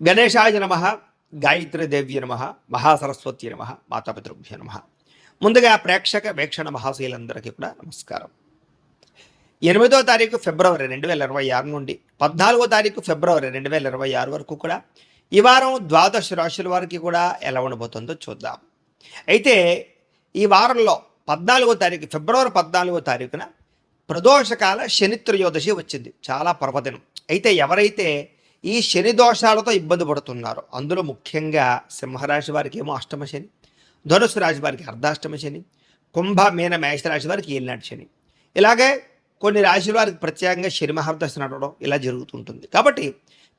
గణేశాయ నమ గాయత్రీదేవ్య నమ మహాసరస్వతి నమ మాతాపితృభ్య నమ. ముందుగా ప్రేక్షక వీక్షణ మహాశీలందరికీ కూడా నమస్కారం. ఎనిమిదో తారీఖు ఫిబ్రవరి రెండు వేల ఇరవై ఆరు నుండి పద్నాలుగో తారీఖు ఫిబ్రవరి రెండు వేల ఇరవై ఆరు వరకు కూడా ఈ వారం ద్వాదశ రాశుల వారికి కూడా ఎలా ఉండబోతుందో చూద్దాం. అయితే ఈ వారంలో పద్నాలుగో తారీఖు ఫిబ్రవరి పద్నాలుగో తారీఖున ప్రదోషకాల శనిత్రయోదశి వచ్చింది. చాలా పర్వదినం. అయితే ఎవరైతే ఈ శని దోషాలతో ఇబ్బంది పడుతున్నారు. అందులో ముఖ్యంగా సింహరాశి వారికి ఏమో అష్టమ శని ధనుసు రాశి వారికి అర్ధాష్టమ శని కుంభ మీన మేషరాశి వారికి ఏలినాటి శని. ఇలాగే కొన్ని రాశుల వారికి ప్రత్యేకంగా శని మహాదశ నడవడం ఇలా జరుగుతుంటుంది. కాబట్టి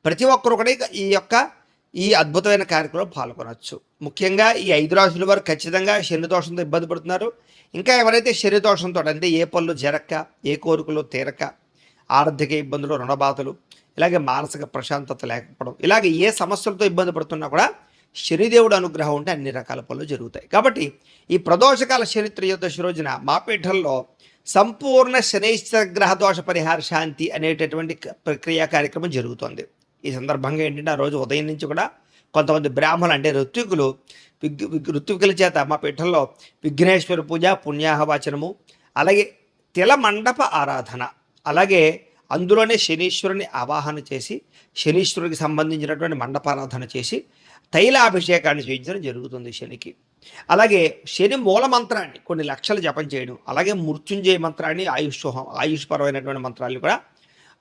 ప్రతి ఒక్కరు కూడా ఈ యొక్క ఈ అద్భుతమైన కార్యక్రమంలో పాల్గొనవచ్చు ముఖ్యంగా ఈ ఐదు రాశుల వారు ఖచ్చితంగా శని దోషంతో ఇబ్బంది పడుతున్నారు. ఇంకా ఎవరైతే శని దోషంతో అంటే ఏ పనులు జరక్క ఏ కోరికలు తీరక ఆర్థిక ఇబ్బందులు రుణబాధలు ఇలాగే మానసిక ప్రశాంతత లేకపోవడం ఇలాగే ఏ సమస్యలతో ఇబ్బంది పడుతున్నా కూడా శనిదేవుడు అనుగ్రహం ఉంటే అన్ని రకాల పనులు జరుగుతాయి. కాబట్టి ఈ ప్రదోషకాల శని త్రయోదశి రోజున మా పీఠంలో సంపూర్ణ శనైశ్వర గ్రహ దోష పరిహార శాంతి అనేటటువంటి క- ప్రక్రియ కార్యక్రమం జరుగుతోంది. ఈ సందర్భంగా ఏంటంటే ఆ రోజు ఉదయం నుంచి కూడా కొంతమంది బ్రాహ్మణులు అంటే ఋత్వికులు విగ్ ఋత్వికుల చేత మా పీఠంలో విఘ్నేశ్వర పూజ పుణ్యాహవాచనము అలాగే తిల మండప ఆరాధన అలాగే అందులోనే శనీశ్వరుని ఆవాహన చేసి శనీశ్వరుడికి సంబంధించినటువంటి మండపారాధన చేసి తైలాభిషేకాన్ని చేయించడం జరుగుతుంది శనికి. అలాగే శని మూల మంత్రాన్ని కొన్ని లక్షలు జపం చేయడం అలాగే మృత్యుంజయ మంత్రాన్ని ఆయుష్ ఆయుష్పరమైనటువంటి ఆయుష్ పరమైనటువంటి మంత్రాలు కూడా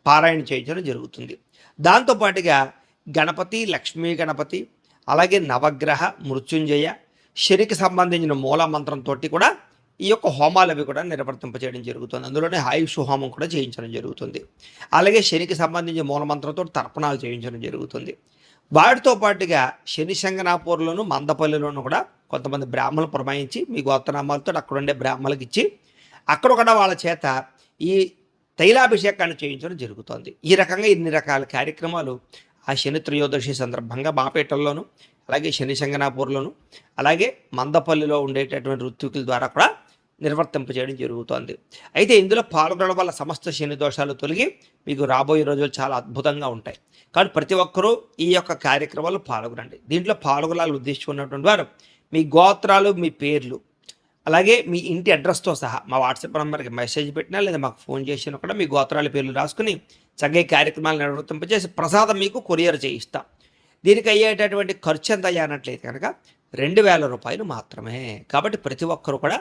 పారాయణ చేయించడం జరుగుతుంది. దాంతోపాటుగా గణపతి లక్ష్మీ గణపతి అలాగే నవగ్రహ మృత్యుంజయ శనికి సంబంధించిన మూల మంత్రంతో కూడా ఈ యొక్క హోమాలు అవి కూడా నిర్వర్తింపచేయడం జరుగుతుంది. అందులోనే ఆయుష్ హోమం కూడా చేయించడం జరుగుతుంది. అలాగే శనికి సంబంధించిన మూలమంత్రంతో తర్పణాలు చేయించడం జరుగుతుంది. వాటితో పాటుగా శని శంగనాపూర్లోను మందపల్లిలోను కూడా కొంతమంది బ్రాహ్మణులు పురమాయించి మీ గోత్రనామాలతో అక్కడ ఉండే బ్రాహ్మణులకు ఇచ్చి అక్కడ కూడా వాళ్ళ చేత ఈ తైలాభిషేకాన్ని చేయించడం జరుగుతుంది. ఈ రకంగా ఇన్ని రకాల కార్యక్రమాలు ఆ శని త్రయోదశి సందర్భంగా బాపేటల్లోను అలాగే శని శంగనాపూర్లోను అలాగే మందపల్లిలో ఉండేటటువంటి ఋత్వికుల ద్వారా కూడా నిర్వర్తింపజేయడం జరుగుతోంది. అయితే ఇందులో పాల్గొనడం వల్ల సమస్త శని దోషాలు తొలగి మీకు రాబోయే రోజులు చాలా అద్భుతంగా ఉంటాయి. కానీ ప్రతి ఒక్కరూ ఈ యొక్క కార్యక్రమాలు పాల్గొనండి. దీంట్లో పాల్గొనాలని ఉద్దేశించుకున్నటువంటి వారు మీ గోత్రాలు మీ పేర్లు అలాగే మీ ఇంటి అడ్రస్తో సహా మా వాట్సాప్ నెంబర్కి మెసేజ్ పెట్టినా లేదా మాకు ఫోన్ చేసినా కూడా మీ గోత్రాల పేర్లు రాసుకుని చక్కగా కార్యక్రమాలు నిర్వర్తింపజేసి ప్రసాదం మీకు కొరియర్ చేయిస్తాం. దీనికి అయ్యేటటువంటి ఖర్చు ఎంత అయ్యానట్లయితే కనుక రెండు వేల రూపాయలు మాత్రమే. కాబట్టి ప్రతి ఒక్కరు కూడా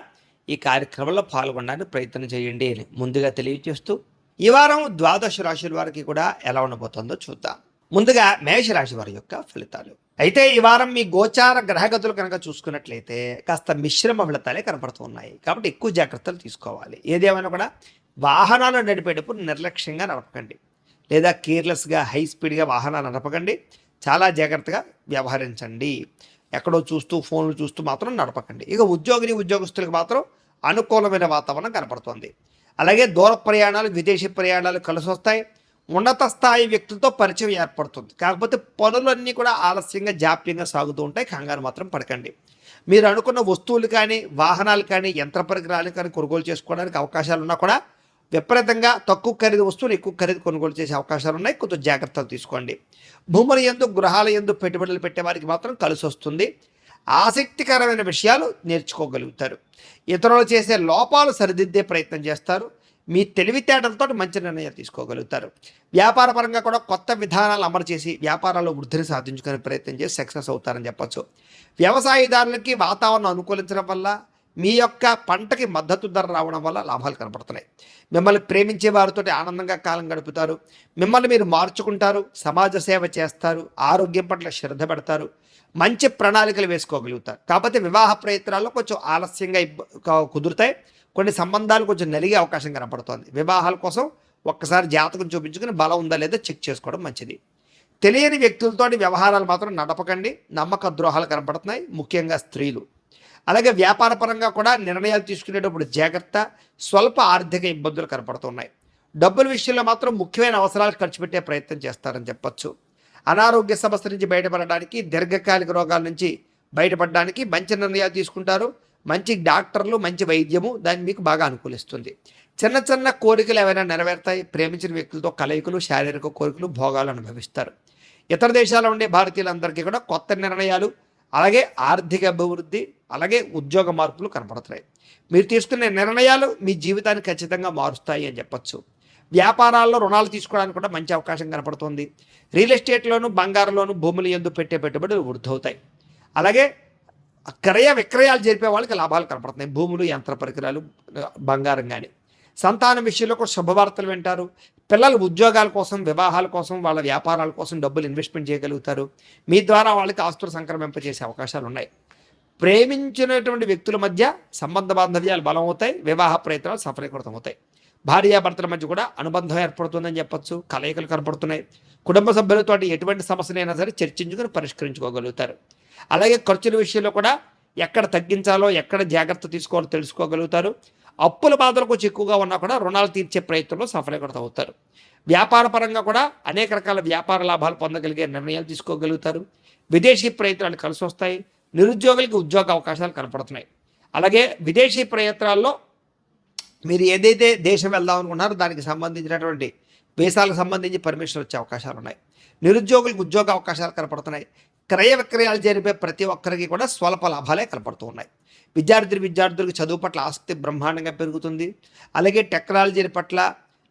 ఈ కార్యక్రమంలో పాల్గొనడానికి ప్రయత్నం చేయండి అని ముందుగా తెలియజేస్తూ ఈ వారం ద్వాదశ రాశుల వారికి కూడా ఎలా ఉండబోతుందో చూద్దాం. ముందుగా మేషరాశి వారి యొక్క ఫలితాలు. అయితే ఈ వారం మీ గోచార గ్రహగతులు కనుక చూసుకున్నట్లయితే కాస్త మిశ్రమ ఫలితాలే కనపడుతున్నాయి కాబట్టి ఎక్కువ జాగ్రత్తలు తీసుకోవాలి. ఏదేమైనా కూడా వాహనాలు నడిపేటప్పుడు నిర్లక్ష్యంగా నడపకండి. లేదా కేర్లెస్గా హై స్పీడ్గా వాహనాలు నడపకండి. చాలా జాగ్రత్తగా వ్యవహరించండి. ఎక్కడో చూస్తూ ఫోన్లు చూస్తూ మాత్రం నడపకండి. ఇక ఉద్యోగిని ఉద్యోగస్తులకు మాత్రం అనుకూలమైన వాతావరణం కనపడుతుంది. అలాగే దూర ప్రయాణాలు విదేశీ ప్రయాణాలు కలిసి వస్తాయి ఉన్నత స్థాయి వ్యక్తులతో పరిచయం ఏర్పడుతుంది. కాకపోతే పనులన్నీ కూడా ఆలస్యంగా జాప్యంగా సాగుతూ ఉంటాయి. కంగారు మాత్రం పడకండి. మీరు అనుకున్న వస్తువులు కానీ వాహనాలు కానీ యంత్ర పరికరాలు కానీ కొనుగోలు చేసుకోవడానికి అవకాశాలు ఉన్నా కూడా విపరీతంగా తక్కువ ఖరీదు వస్తువులు ఎక్కువ ఖరీదు కొనుగోలు చేసే అవకాశాలు ఉన్నాయి. కొంచెం జాగ్రత్తలు తీసుకోండి. భూముల ఎందు గృహాల ఎందు పెట్టుబడులు పెట్టే వారికి మాత్రం కలిసి వస్తుంది. ఆసక్తికరమైన విషయాలు నేర్చుకోగలుగుతారు. ఇతరులు చేసే లోపాలు సరిదిద్దే ప్రయత్నం చేస్తారు. మీ తెలివితేటలతో మంచి నిర్ణయాలు తీసుకోగలుగుతారు. వ్యాపారపరంగా కూడా కొత్త విధానాలు అమలు చేసి వ్యాపారాల్లో వృద్ధిని సాధించుకునే ప్రయత్నం చేసి సక్సెస్ అవుతారని చెప్పచ్చు. వ్యవసాయదారులకి వాతావరణం అనుకూలించడం వల్ల మీ యొక్క పంటకి మద్దతు ధర రావడం వల్ల లాభాలు కనపడుతున్నాయి. మిమ్మల్ని ప్రేమించే వారితో ఆనందంగా కాలం గడుపుతారు. మిమ్మల్ని మీరు మార్చుకుంటారు. సమాజ సేవ చేస్తారు. ఆరోగ్యం పట్ల శ్రద్ధ పెడతారు. మంచి ప్రణాళికలు వేసుకోగలుగుతారు. కాకపోతే వివాహ ప్రయత్నాల్లో కొంచెం ఆలస్యంగా కుదురుతాయి. కొన్ని సంబంధాలు కొంచెం నలిగే అవకాశం కనపడుతోంది. వివాహాల కోసం ఒక్కసారి జాతకం చూపించుకుని బలం ఉందా లేదా చెక్ చేసుకోవడం మంచిది. తెలియని వ్యక్తులతోటి వ్యవహారాలు మాత్రం నడపకండి. నమ్మక ద్రోహాలు కనపడుతున్నాయి. ముఖ్యంగా స్త్రీలు. అలాగే వ్యాపారపరంగా కూడా నిర్ణయాలు తీసుకునేటప్పుడు జాగ్రత్త స్వల్ప ఆర్థిక ఇబ్బందులు కనపడుతున్నాయి. డబ్బుల విషయంలో మాత్రం ముఖ్యమైన అవసరాలు ఖర్చు పెట్టే ప్రయత్నం చేస్తారని చెప్పచ్చు. అనారోగ్య సమస్య నుంచి బయటపడడానికి దీర్ఘకాలిక రోగాల నుంచి బయటపడడానికి మంచి నిర్ణయాలు తీసుకుంటారు. మంచి డాక్టర్లు మంచి వైద్యము దాన్ని మీకు బాగా అనుకూలిస్తుంది. చిన్న చిన్న కోరికలు ఏవైనా నెరవేరుతాయి. ప్రేమించిన వ్యక్తులతో కలయికలు శారీరక కోరికలు భోగాలు అనుభవిస్తారు. ఇతర దేశాల్లో ఉండే భారతీయులందరికీ కూడా కొత్త నిర్ణయాలు అలాగే ఆర్థిక అభివృద్ధి అలాగే ఉద్యోగ మార్పులు కనపడుతున్నాయి. మీరు తీసుకునే నిర్ణయాలు మీ జీవితాన్ని ఖచ్చితంగా మారుస్తాయి అని చెప్పచ్చు. వ్యాపారాల్లో రుణాలు తీసుకోవడానికి కూడా మంచి అవకాశం కనపడుతుంది. రియల్ ఎస్టేట్లోను బంగారంలోను భూములు ఎందు పెట్టే పెట్టుబడులు వృద్ధవుతాయి. అలాగే క్రయ విక్రయాలు జరిపే వాళ్ళకి లాభాలు కనపడుతున్నాయి. భూములు యంత్ర పరికరాలు బంగారం కానీ సంతానం విషయంలో కూడా శుభవార్తలు వింటారు. పిల్లలు ఉద్యోగాల కోసం వివాహాల కోసం వాళ్ళ వ్యాపారాల కోసం డబ్బులు ఇన్వెస్ట్మెంట్ చేయగలుగుతారు. మీ ద్వారా వాళ్ళకి ఆస్తులు సంక్రమింపజేసే అవకాశాలు ఉన్నాయి. ప్రేమించినటువంటి వ్యక్తుల మధ్య సంబంధ బాంధవ్యాలు బలం అవుతాయి వివాహ ప్రయత్నాలు సఫలీకృతం అవుతాయి భార్యాభర్తల మధ్య కూడా అనుబంధం ఏర్పడుతుందని చెప్పొచ్చు. కలయికలు కనపడుతున్నాయి. కుటుంబ సభ్యులతో ఎటువంటి సమస్యలైనా సరే చర్చించుకొని పరిష్కరించుకోగలుగుతారు. అలాగే ఖర్చుల విషయంలో కూడా ఎక్కడ తగ్గించాలో ఎక్కడ జాగ్రత్త తీసుకోవాలో తెలుసుకోగలుగుతారు. అప్పుల బాధలు కొంచెం ఎక్కువగా ఉన్నా కూడా రుణాలు తీర్చే ప్రయత్నంలో సఫలీకృతం అవుతారు. వ్యాపార పరంగా కూడా అనేక రకాల వ్యాపార లాభాలు పొందగలిగే నిర్ణయాలు తీసుకోగలుగుతారు. విదేశీ ప్రయత్నాలు కలిసి వస్తాయి. నిరుద్యోగులకి ఉద్యోగ అవకాశాలు కనపడుతున్నాయి. అలాగే విదేశీ ప్రయత్నాల్లో మీరు ఏదైతే దేశం వెళ్దాం అనుకున్నారో దానికి సంబంధించినటువంటి వీసాలకు సంబంధించి పర్మిషన్ వచ్చే అవకాశాలు ఉన్నాయి. నిరుద్యోగులకు ఉద్యోగ అవకాశాలు కనపడుతున్నాయి. క్రయ విక్రయాలు జరిపే ప్రతి ఒక్కరికి కూడా స్వల్ప లాభాలే కనపడుతూ ఉన్నాయి. విద్యార్థులు విద్యార్థులకు చదువు పట్ల ఆసక్తి బ్రహ్మాండంగా పెరుగుతుంది. అలాగే టెక్నాలజీ పట్ల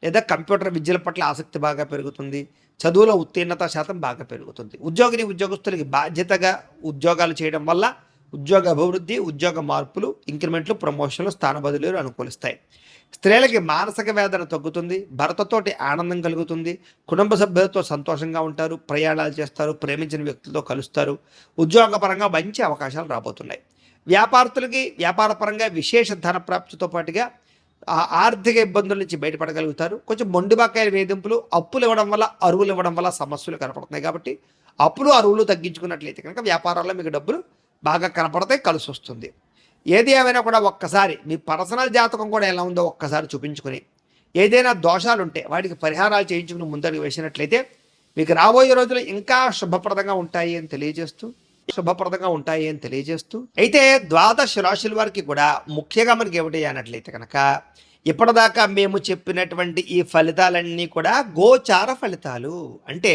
లేదా కంప్యూటర్ విద్యల పట్ల ఆసక్తి బాగా పెరుగుతుంది. చదువులో ఉత్తీర్ణత శాతం బాగా పెరుగుతుంది. ఉద్యోగిని ఉద్యోగస్తులకి బాధ్యతగా ఉద్యోగాలు చేయడం వల్ల ఉద్యోగ అభివృద్ధి ఉద్యోగ మార్పులు ఇంక్రిమెంట్లు ప్రమోషన్లు స్థాన బదిలీలు అనుకూలిస్తాయి. స్త్రీలకి మానసిక వేదన తగ్గుతుంది భర్తతోటి ఆనందం కలుగుతుంది కుటుంబ సభ్యులతో సంతోషంగా ఉంటారు ప్రయాణాలు చేస్తారు ప్రేమించిన వ్యక్తులతో కలుస్తారు ఉద్యోగపరంగా మంచి అవకాశాలు రాబోతున్నాయి. వ్యాపారస్తులకి వ్యాపారపరంగా విశేష ధన ప్రాప్తితో పాటుగా ఆర్థిక ఇబ్బందుల నుంచి బయటపడగలుగుతారు. కొంచెం మొండిబాకాయ వేధింపులు అప్పులు ఇవ్వడం వల్ల అరువులు ఇవ్వడం వల్ల సమస్యలు కనపడుతున్నాయి కాబట్టి అప్పులు అరువులు తగ్గించుకున్నట్లయితే కనుక వ్యాపారాల్లో మీకు డబ్బులు బాగా కనపడతాయి కలిసి వస్తుంది ఏది ఏమైనా కూడా ఒక్కసారి మీ పర్సనల్ జాతకం కూడా ఎలా ఉందో ఒక్కసారి చూపించుకుని ఏదైనా దోషాలు ఉంటే వాటికి పరిహారాలు చేయించుకుని ముందరికి వేసినట్లయితే మీకు రాబోయే రోజులు ఇంకా శుభప్రదంగా ఉంటాయి అని తెలియజేస్తూ శుభప్రదంగా ఉంటాయి అని తెలియజేస్తూ అయితే ద్వాదశ రాశుల వారికి కూడా ముఖ్యంగా మనకి ఏమిటి అన్నట్లయితే కనుక ఇప్పటిదాకా మేము చెప్పినటువంటి ఈ ఫలితాలన్నీ కూడా గోచార ఫలితాలు. అంటే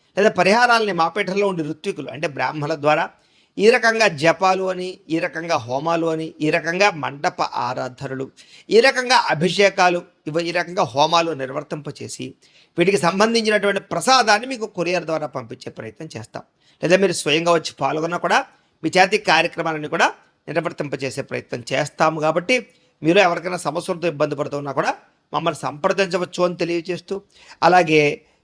లేదా పరిహారాలని మాపేటలో ఉండే ఋత్వికులు అంటే బ్రాహ్మణుల ద్వారా ఈ రకంగా జపాలు అని ఈ రకంగా హోమాలు అని ఈ రకంగా మండప ఆరాధనలు ఈ రకంగా అభిషేకాలు ఇవి ఈ రకంగా హోమాలు నిర్వర్తింపచేసి వీటికి సంబంధించినటువంటి ప్రసాదాన్ని మీకు కొరియర్ ద్వారా పంపించే ప్రయత్నం చేస్తాం. లేదా మీరు స్వయంగా వచ్చి పాల్గొన్నా కూడా మీ చేతి కార్యక్రమాలని కూడా నిర్వర్తింపచేసే ప్రయత్నం చేస్తాము కాబట్టి మీరు ఎవరికైనా సమస్యలతో ఇబ్బంది పడుతున్నా కూడా మమ్మల్ని సంప్రదించవచ్చు అని తెలియజేస్తూ అలాగే